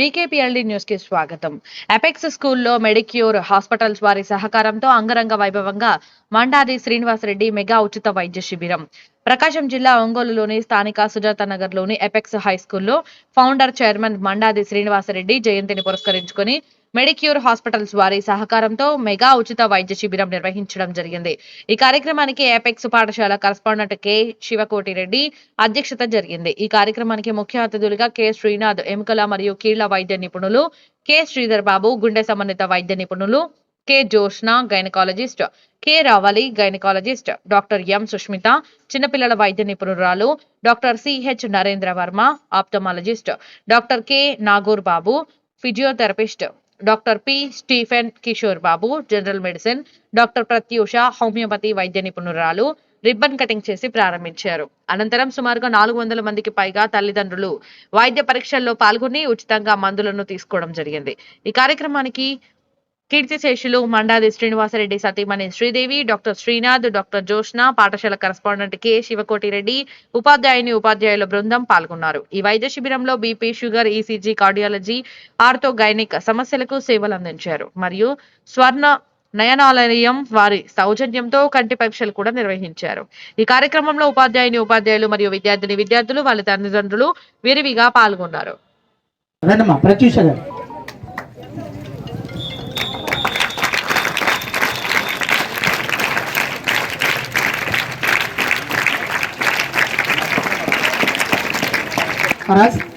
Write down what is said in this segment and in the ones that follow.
బీకేపీఎల్డీ న్యూస్కి స్వాగతం. అపెక్స్ స్కూల్లో మెడిక్యూర్ హాస్పిటల్స్ వారి సహకారంతో అంగరంగ వైభవంగా మండాది శ్రీనివాసరెడ్డి మెగా ఉచిత వైద్య శిబిరం. ప్రకాశం జిల్లా ఒంగోలులోని స్థానిక సుజాత నగర్లోని ఎపెక్స్ హై స్కూల్లో ఫౌండర్ చైర్మన్ మండాది శ్రీనివాసరెడ్డి జయంతిని పురస్కరించుకొని మెడిక్యూర్ హాస్పిటల్స్ వారి సహకారంతో మెగా ఉచిత వైద్య శిబిరం నిర్వహించడం జరిగింది. ఈ కార్యక్రమానికి ఏపెక్స్ పాఠశాల కరస్పాండెంట్ కె శివకోటి రెడ్డి అధ్యక్షత జరిగింది. ఈ కార్యక్రమానికి ముఖ్య అతిథులుగా కె శ్రీనాథ్ ఎముకల మరియు కీళ్ళ వైద్య నిపుణులు కె శ్రీధర్ బాబు గుండె సంబంధిత వైద్య నిపుణులు K Joshna gynaecologist K Ravali gynaecologist doctor M Sushmitha చిన్నపిల్లల వైద్య నిపుణురాలు doctor CH Narendra Varma ophthalmologist doctor K Nagur Babu physiotherapist doctor P Stephen Kishore Babu general medicine doctor Prathyusha homoeopathy వైద్య నిపుణురాలు రిబ్బన్ కటింగ్ చేసి ప్రారంభించారు. అనంతరం సుమారుగా నాలుగు వందల మందికి పైగా తల్లిదండ్రులు వైద్య పరీక్షల్లో పాల్గొని ఉచితంగా మందులను తీసుకోవడం జరిగింది. ఈ కార్యక్రమానికి కీర్తిశేషులు మండాది శ్రీనివాసరెడ్డి సతీమణి శ్రీదేవి డాక్టర్ శ్రీనాథ్ డాక్టర్ జోష్న పాఠశాల కరస్పాండెంట్ కె శివకోటి రెడ్డి ఉపాధ్యాయుని ఉపాధ్యాయుల బృందం పాల్గొన్నారు. ఈ వైద్య శిబిరంలో BP sugar ECG cardiology ortho gynaec సమస్యలకు సేవలు అందించారు మరియు స్వర్ణ నయనాలయం వారి సౌజన్యంతో కంటి పరీక్షలు కూడా నిర్వహించారు. ఈ కార్యక్రమంలో ఉపాధ్యాయుని ఉపాధ్యాయులు మరియు విద్యార్థిని విద్యార్థులు వాళ్ళ తల్లిదండ్రులు విరివిగా పాల్గొన్నారు. Gracias.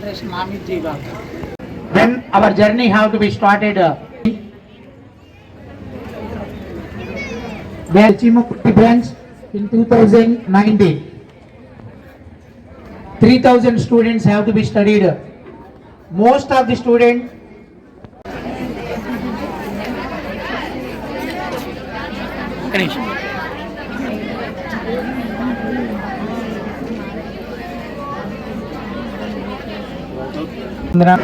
Concentration Mamit Jiva. When our journey have to be started, uh, where Chimukti branch in 2019. 3000 students have to be studied. Most of the student Ganesh. Madam.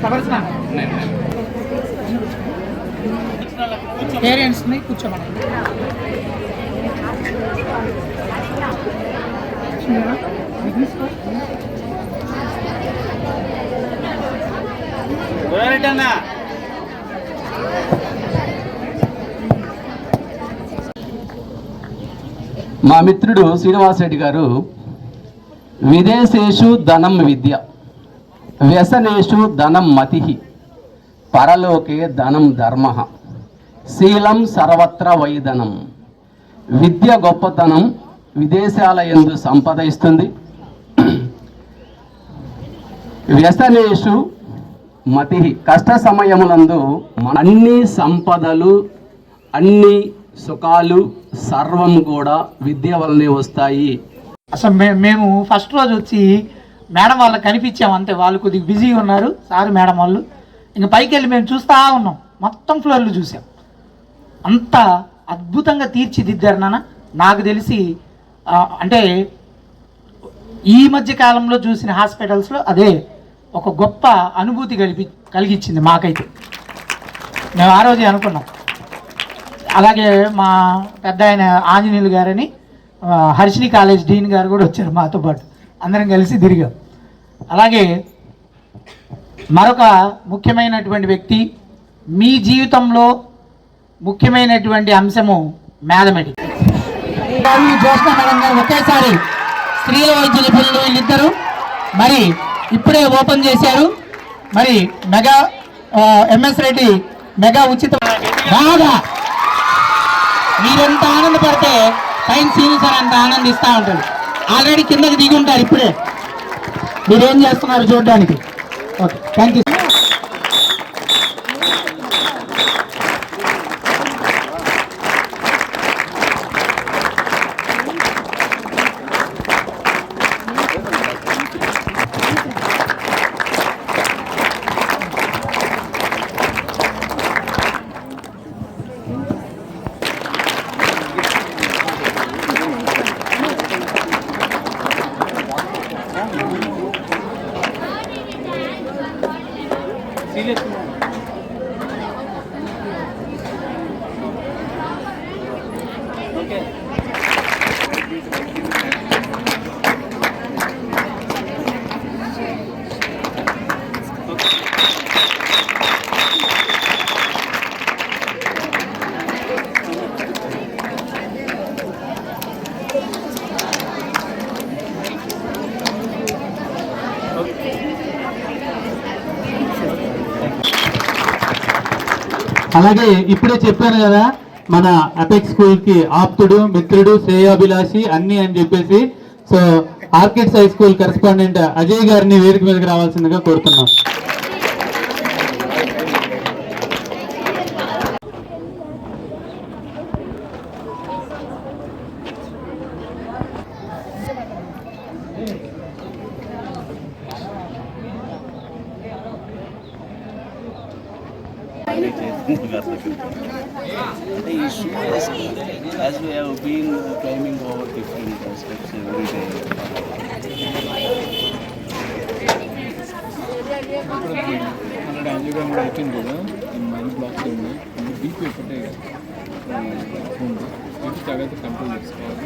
Flowers పేరెంట్స్ని కూర్చోమని. మా మిత్రుడు శ్రీనివాసరెడ్డి గారు విదేశేషు ధనం విద్య వ్యసనేషు ధనం మతి పరలోకే ధనం ధర్మ శీలం సర్వత్ర వైధనం విద్య గొప్పతనం విదేశాల ఎందు సంపద ఇస్తుంది వ్యసనేషు మతి కష్ట సమయములందు మన అన్ని సంపదలు అన్ని సుఖాలు సర్వం కూడా విద్య వల్లనే వస్తాయి. అసలు మే మేము ఫస్ట్ రోజు వచ్చి మేడం వాళ్ళకి కనిపించాం అంతే. వాళ్ళు కొద్దిగా బిజీగా ఉన్నారు. సార్ మేడం వాళ్ళు. ఇంక పైకి వెళ్ళి మేము చూస్తూ ఉన్నాం. మొత్తం ఫ్లోర్లు చూసాం. అంత అద్భుతంగా తీర్చిదిద్దారు నాన్న. నాకు తెలిసి అంటే ఈ మధ్య కాలంలో చూసిన హాస్పిటల్స్లో అదే ఒక గొప్ప అనుభూతి కలిపి కలిగించింది మాకైతే. మేము ఆ రోజే అనుకున్నాం. అలాగే మా పెద్ద ఆయన ఆంజనేయులు గారని హర్షిని కాలేజ్ డీన్ గారు కూడా వచ్చారు మాతో పాటు. అందరం కలిసి తిరిగాం. అలాగే మరొక ముఖ్యమైనటువంటి వ్యక్తి మీ జీవితంలో ముఖ్యమైనటువంటి అంశము మ్యాథమెటిక్స్. జ్యోష్ణ మేడం గారు. ఒకేసారి స్త్రీల వైద్యుల పిల్లలు వీళ్ళిద్దరు. మరి ఇప్పుడే ఓపెన్ చేశారు. మరి మెగా ఎంఎస్ రెడ్డి మెగా ఉచిత బాగా. మీరెంత ఆనందపడితే పైన సీని సార్ అంత ఆనందిస్తూ ఉంటాడు. ఆల్రెడీ కిందకి దిగి ఉంటారు ఇప్పుడే. మీరేం చేస్తున్నారు చూడడానికి? ఓకే థ్యాంక్ యూ అలాగే ఇప్పుడే చెప్పాను కదా మన అపెక్స్ స్కూల్కి ఆప్తుడు మిత్రుడు శ్రేయాభిలాషి అన్ని అని చెప్పేసి so Orchids high school correspondent Ajay గారిని వేదిక మీదకి రావాల్సిందిగా కోరుతున్నాం. The issue is, as we have been uh, climbing over different uh, steps every day. Already angiogram కూడా అయిపోయింది కదా ఈ మైండ్ బ్లాక్స్ ఉంది ఇది బీపీ ఒకటే ఉంది బీపీ తాగైతే కంట్రోల్ చేసుకోవాలి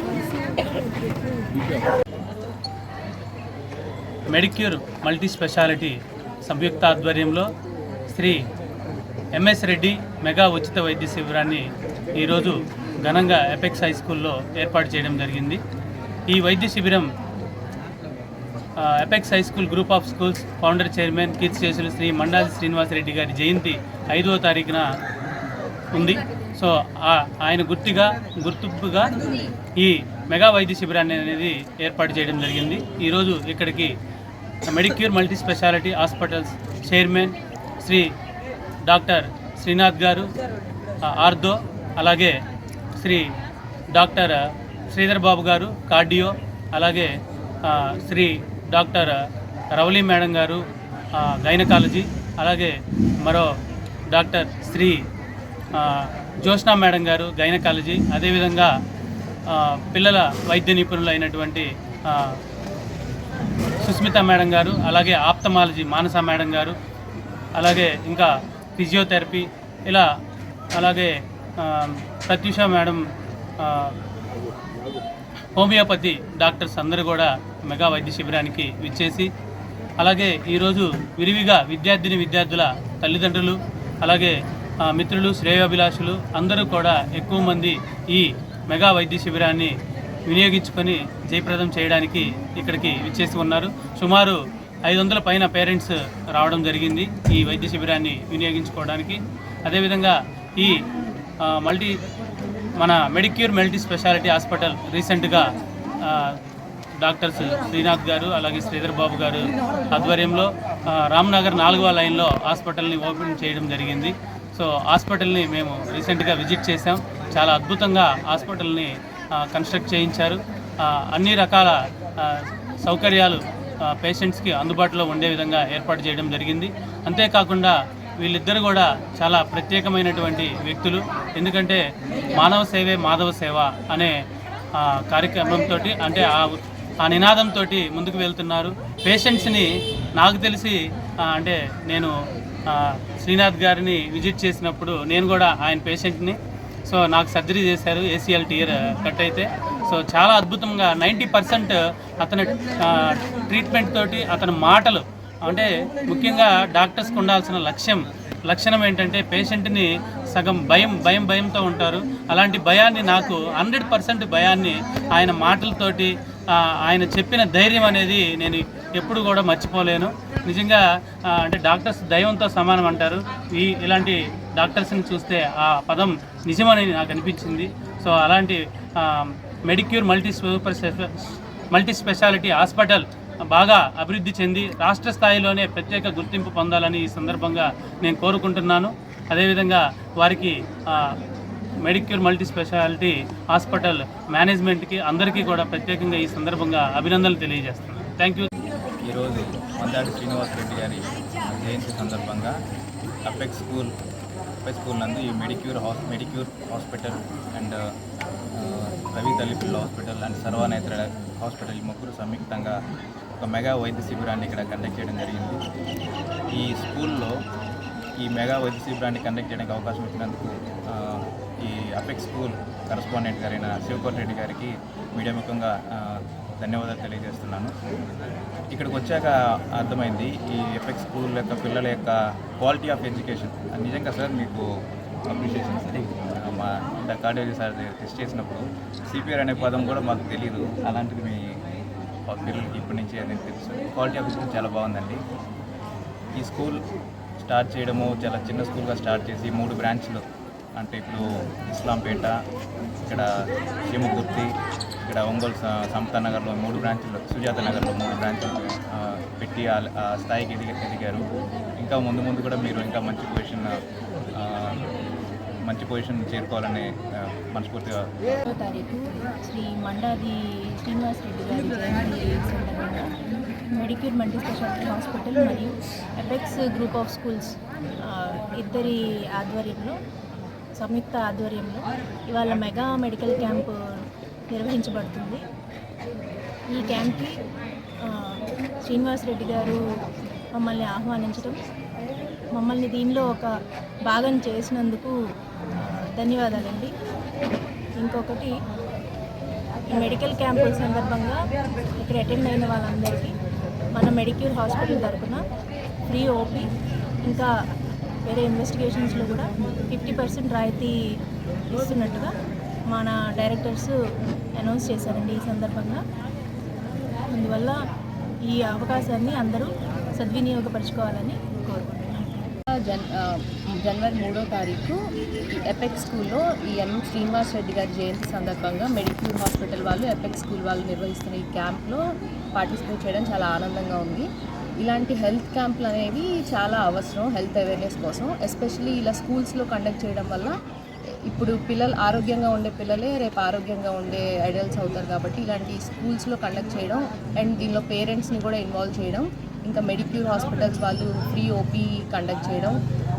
మెడిక్యూర్ మల్టీ స్పెషాలిటీ సంయుక్త ఆధ్వర్యంలో శ్రీ ఎంఎస్ రెడ్డి మెగా ఉచిత వైద్య శిబిరాన్ని ఈరోజు ఘనంగా ఎపెక్స్ హై స్కూల్లో ఏర్పాటు చేయడం జరిగింది. ఈ వైద్య శిబిరం Apex high school group of schools founder chairman కీర్తిశేషులు శ్రీ మండాలి శ్రీనివాసరెడ్డి గారి జయంతి ఐదవ తారీఖున ఉంది. సో ఆ- ఆయన గుర్తుగా గుర్తింపుగా ఈ మెగా వైద్య శిబిరాన్ని అనేది ఏర్పాటు చేయడం జరిగింది. ఈరోజు ఇక్కడికి Medicure multi speciality hospitals chairman Shri doctor Srinath గారు ఆర్దో అలాగే శ్రీ డాక్టర్ శ్రీధర్ బాబు గారు కార్డియో అలాగే శ్రీ డాక్టర్ రవలి మేడం గారు గైనకాలజీ అలాగే మరో డాక్టర్ శ్రీ ఆ, జ్యోత్స్నా మేడం గారు గైనకాలజీ అదేవిధంగా పిల్లల వైద్య నిపుణులు అయినటువంటి సుస్మిత మేడం గారు అలాగే ఆప్తమాలజీ మానస మేడం గారు అలాగే ఇంకా ఫిజియోథెరపీ ఇలా అలాగే ప్రత్యూష మేడం హోమియోపతి డాక్టర్స్ అందరూ కూడా మెగా వైద్య శిబిరానికి విచ్చేసి అలాగే ఈరోజు విరివిగా విద్యార్థిని విద్యార్థుల తల్లిదండ్రులు అలాగే మిత్రులు శ్రేయోభిలాషులు అందరూ కూడా ఎక్కువ మంది ఈ మెగా వైద్య శిబిరాన్ని వినియోగించుకొని జయప్రదం చేయడానికి ఇక్కడికి విచ్చేసి ఉన్నారు. సుమారు ఐదు వందల పైన పేరెంట్స్ రావడం జరిగింది ఈ వైద్య శిబిరాన్ని వినియోగించుకోవడానికి. అదేవిధంగా ఈ మల్టీ మన మెడిక్యూర్ మల్టీ స్పెషాలిటీ హాస్పిటల్ రీసెంట్గా డాక్టర్స్ శ్రీనాథ్ గారు అలాగే శ్రీధర్ బాబు గారు ఆధ్వర్యంలో రామ్నగర్ నాలుగవ లైన్లో హాస్పిటల్ని ఓపెన్ చేయడం జరిగింది. సో హాస్పిటల్ని మేము రీసెంట్గా విజిట్ చేసాం చాలా అద్భుతంగా హాస్పిటల్ని కన్స్ట్రక్ట్ చేయించారు. అన్ని రకాల సౌకర్యాలు పేషెంట్స్కి అందుబాటులో ఉండే విధంగా ఏర్పాటు చేయడం జరిగింది. అంతేకాకుండా వీళ్ళిద్దరు కూడా చాలా ప్రత్యేకమైనటువంటి వ్యక్తులు. ఎందుకంటే మానవ సేవే మాధవ సేవ అనే కార్యక్రమంతో అంటే ఆ ఆ నినాదంతో ముందుకు వెళ్తున్నారు. పేషెంట్స్ని నాకు తెలిసి అంటే నేను శ్రీనాథ్ గారిని విజిట్ చేసినప్పుడు నేను కూడా ఆయన పేషెంట్ని సో నాకు సర్జరీ చేశారు ఏసీఎల్ టీయర్ కట్ అయితే. సో చాలా అద్భుతంగా నైంటీ పర్సెంట్ uh, అతని uh, ట్రీట్మెంట్ తోటి అతని మాటలు అంటే ముఖ్యంగా డాక్టర్స్కి ఉండాల్సిన లక్ష్యం లక్షణం ఏంటంటే పేషెంట్ని సగం భయం భయం భయంతో ఉంటారు. అలాంటి భయాన్ని నాకు హండ్రెడ్ పర్సెంట్ భయాన్ని ఆయన మాటలతోటి uh, ఆయన చెప్పిన ధైర్యం అనేది నేను ఎప్పుడు కూడా మర్చిపోలేను. నిజంగా అంటే డాక్టర్స్ దైవంతో సమానం అంటారు. ఈ ఇలాంటి డాక్టర్స్ని చూస్తే ఆ పదం నిజమని నాకు అనిపించింది. సో అలాంటి Medicure multi super multi speciality hospital బాగా అభివృద్ధి చెంది రాష్ట్ర స్థాయిలోనే ప్రత్యేక గుర్తింపు పొందాలని ఈ సందర్భంగా నేను కోరుకుంటున్నాను. అదేవిధంగా వారికి మెడిక్యూర్ మల్టీ స్పెషాలిటీ హాస్పిటల్ మేనేజ్మెంట్కి అందరికీ కూడా ప్రత్యేకంగా ఈ సందర్భంగా అభినందనలు తెలియజేస్తున్నాను. Thank you. మందాడి శ్రీనివాస్ రెడ్డి గారి జయంతి సందర్భంగా అపెక్స్ స్కూల్ అపెక్ స్కూల్ నందు ఈ మెడిక్యూర్ హాస్ మెడిక్యూర్ హాస్పిటల్ అండ్ రవి తల్లిపిల్ల హాస్పిటల్ అండ్ సర్వనేత్ర హాస్పిటల్ ఈ ముగ్గురు సంయుక్తంగా ఒక మెగా వైద్య శిబిరాన్ని ఇక్కడ కండక్ట్ చేయడం జరిగింది. ఈ స్కూల్లో ఈ మెగా వైద్య శిబిరాన్ని కండక్ట్ చేయడానికి అవకాశం ఇచ్చినందుకు ఈ అపెక్స్ స్కూల్ కరస్పాండెంట్ గారైన శివకోటి రెడ్డి గారికి మీడియా ముఖంగా ధన్యవాదాలు తెలియజేస్తున్నాను. ఇక్కడికి వచ్చాక అర్థమైంది ఈ ఎఫెక్ట్ స్కూల్ యొక్క పిల్లల యొక్క క్వాలిటీ ఆఫ్ ఎడ్యుకేషన్. నిజంగా సార్ మీకు అప్రిషియేషన్ మా మా కార్డియాలజీ సార్ టెస్ట్ చేసినప్పుడు సిపిఆర్ అనే పదం కూడా మాకు తెలియదు అలాంటిది మీ పిల్లలకి ఇప్పటి నుంచి అనేది తెలుసు. క్వాలిటీ ఆఫ్ ఎడ్యుకేషన్ చాలా బాగుందండి. ఈ స్కూల్ స్టార్ట్ చేయడము చాలా చిన్న స్కూల్గా స్టార్ట్ చేసి మూడు బ్రాంచ్లు. అంటే ఇప్పుడు ఇస్లాంపేట ఇక్కడ చీమకుర్తి ఇక్కడ ఒంగోలు సమతా నగర్లో మూడు బ్రాంచ్లు సుజాత నగర్లో మూడు బ్రాంచ్లు పెట్టి ఆ స్థాయికి ఎదిగి ఎదిగారు. ఇంకా ముందు ముందు కూడా మీరు ఇంకా మంచి పొజిషన్ మంచి పొజిషన్ చేరుకోవాలని మనస్ఫూర్తిగా తారీఖు శ్రీ మండాది శ్రీనివాస్ రెడ్డి గారి మెడిక్యూర్ మల్టీ స్పెషాలిటీ హాస్పిటల్ మరియు ఎపెక్స్ గ్రూప్ ఆఫ్ స్కూల్స్ ఇద్దరి ఆధ్వర్యంలో సంయుక్త ఆధ్వర్యంలో ఇవాళ మెగా మెడికల్ క్యాంపు నిర్వహించబడుతుంది. ఈ క్యాంప్కి శ్రీనివాస్ రెడ్డి గారు మమ్మల్ని ఆహ్వానించడం మమ్మల్ని దీనిలో ఒక భాగం చేసినందుకు ధన్యవాదాలండి. ఇంకొకటి మెడికల్ క్యాంపుల సందర్భంగా ఇక్కడ అటెండ్ అయిన వాళ్ళందరికీ మన మెడిక్యూర్ హాస్పిటల్ తరఫున ఫ్రీ ఓపీ ఇంకా వేరే ఇన్వెస్టిగేషన్స్లో కూడా ఫిఫ్టీ పర్సెంట్ రాయితీ ఇస్తున్నట్టుగా మన డైరెక్టర్స్ అనౌన్స్ చేశారండి ఈ సందర్భంగా. అందువల్ల ఈ అవకాశాన్ని అందరూ సద్వినియోగపరచుకోవాలని కోరుకుంటున్నాను జన్ జనవరి మూడో తారీఖు ఈ ఎపెక్ స్కూల్లో ఈ ఎంఎం శ్రీనివాస్ రెడ్డి గారి జయంతి సందర్భంగా మెడిక్యూర్ హాస్పిటల్ వాళ్ళు ఎపెక్ స్కూల్ వాళ్ళు నిర్వహిస్తున్న ఈ క్యాంప్లో పార్టిసిపేట్ చేయడం చాలా ఆనందంగా ఉంది. ఇలాంటి హెల్త్ క్యాంపులు అనేవి చాలా అవసరం హెల్త్ అవేర్నెస్ కోసం. ఎస్పెషలీ ఇలా స్కూల్స్లో కండక్ట్ చేయడం వల్ల ఇప్పుడు పిల్లలు ఆరోగ్యంగా ఉండే పిల్లలే రేపు ఆరోగ్యంగా ఉండే అడల్ట్స్ అవుతారు కాబట్టి ఇలాంటి స్కూల్స్లో కండక్ట్ చేయడం అండ్ దీనిలో పేరెంట్స్ని కూడా ఇన్వాల్వ్ చేయడం ఇంకా మెడిక్యూర్ హాస్పిటల్స్ వాళ్ళు ఫ్రీ ఓపీ కండక్ట్ చేయడం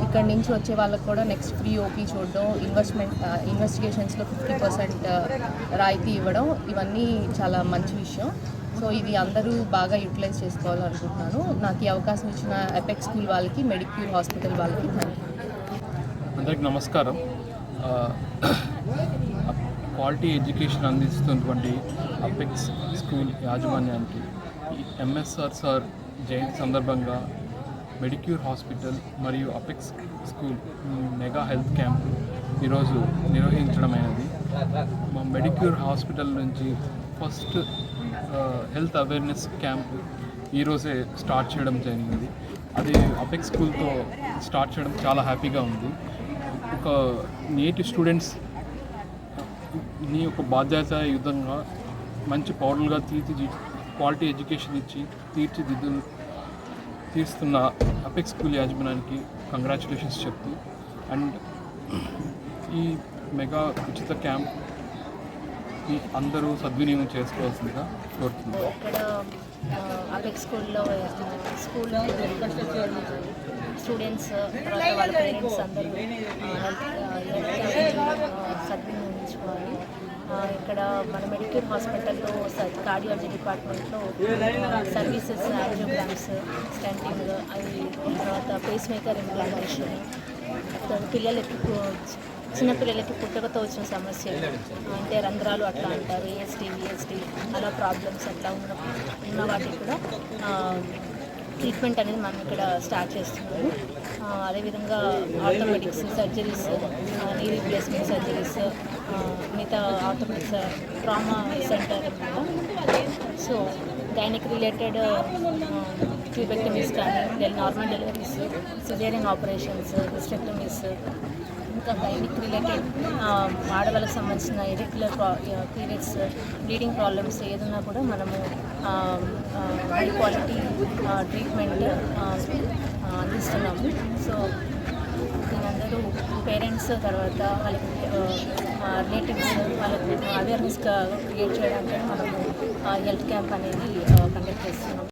ఇక్కడ నుంచి వచ్చే వాళ్ళకు కూడా నెక్స్ట్ ఫ్రీ ఓపీ చూడడం ఇన్వెస్ట్మెంట్ ఇన్వెస్టిగేషన్స్లో ఫిఫ్టీ పర్సెంట్ రాయితీ ఇవ్వడం ఇవన్నీ చాలా మంచి విషయం. సో ఇది అందరూ బాగా యూటిలైజ్ చేసుకోవాలనుకుంటున్నాను. నాకు ఈ అవకాశం ఇచ్చిన ఎపెక్ స్కూల్ వాళ్ళకి మెడిక్యూర్ హాస్పిటల్ వాళ్ళకి థ్యాంక్ యూ అందరికి నమస్కారం. క్వాలిటీ ఎడ్యుకేషన్ అందిస్తున్నటువంటి అపెక్స్ స్కూల్ యాజమాన్యానికి ఎంఎస్ఆర్ సార్ జయంతి సందర్భంగా మెడిక్యూర్ హాస్పిటల్ మరియు Apex school mega health camp ఈరోజు నిర్వహించడమైనది. మా మెడిక్యూర్ హాస్పిటల్ నుంచి ఫస్ట్ హెల్త్ అవేర్నెస్ క్యాంప్ ఈరోజే స్టార్ట్ చేయడం జరిగింది. అది అపెక్స్ స్కూల్తో స్టార్ట్ చేయడం చాలా హ్యాపీగా ఉంది. ఒక నేటి స్టూడెంట్స్ యొక్క బాధ్యత యుద్ధంగా మంచి పౌరులుగా తీర్చి క్వాలిటీ ఎడ్యుకేషన్ ఇచ్చి తీర్చిదిద్దు తీరుస్తున్న అపెక్స్ స్కూల్ యాజమాన్యానికి కంగ్రాచులేషన్స్ చెప్తూ అండ్ ఈ మెగా ఉచిత క్యాంప్ అందరూ సద్వినియోగం చేసుకోవాల్సిందిగా కోరుతున్నాను. స్కూల్లో స్టూడెంట్స్ తర్వాత వాళ్ళ పేరెంట్స్ అందరూ సద్వినియోగించుకోవాలి. ఆ, ఇక్కడ మన మెడిక్యూర్ హాస్పిటల్లో కార్డియాలజీ డిపార్ట్మెంట్లో సర్వీసెస్ యాంజియోగ్రామ్స్ స్టంటింగ్ అవి తర్వాత పేస్ మేకర్ ఇంప్లాంటేషన్ పిల్లలకి చిన్నపిల్లలకి పుట్టుకతో వచ్చిన సమస్యలు అంటే రంధ్రాలు అట్లా అంటారు ఏఎస్టీ విఎస్టీ అలా ప్రాబ్లమ్స్ అట్లా ఉన్న ఉన్న వాటికి కూడా ట్రీట్మెంట్ అనేది మనం ఇక్కడ స్టార్ట్ చేస్తున్నాము. అదేవిధంగా orthopedics surgeries knee replacement surgeries మిగతా ఆర్థోపెడిక్స్ ట్రామా సెంటర్ సో దానికి రిలేటెడ్ ట్యూబెక్టమీస్ కానీ normal deliveries caesarean operations hysterectomies ఇంకా గైనిక్ రిలేటెడ్ ఆడవాళ్ళకి సంబంధించిన ఇరెగ్యులర్ పీరియడ్స్ బ్లీడింగ్ ప్రాబ్లమ్స్ ఏదన్నా కూడా మనము హై క్వాలిటీ ట్రీట్మెంట్ అందిస్తున్నాము. సో దీనందరూ పేరెంట్స్ తర్వాత వాళ్ళకి రిలేటివ్స్ వాళ్ళకు అవేర్నెస్ క్రియేట్ చేయడానికి మనము హెల్త్ క్యాంప్ అనేది కండక్ట్ చేస్తున్నాం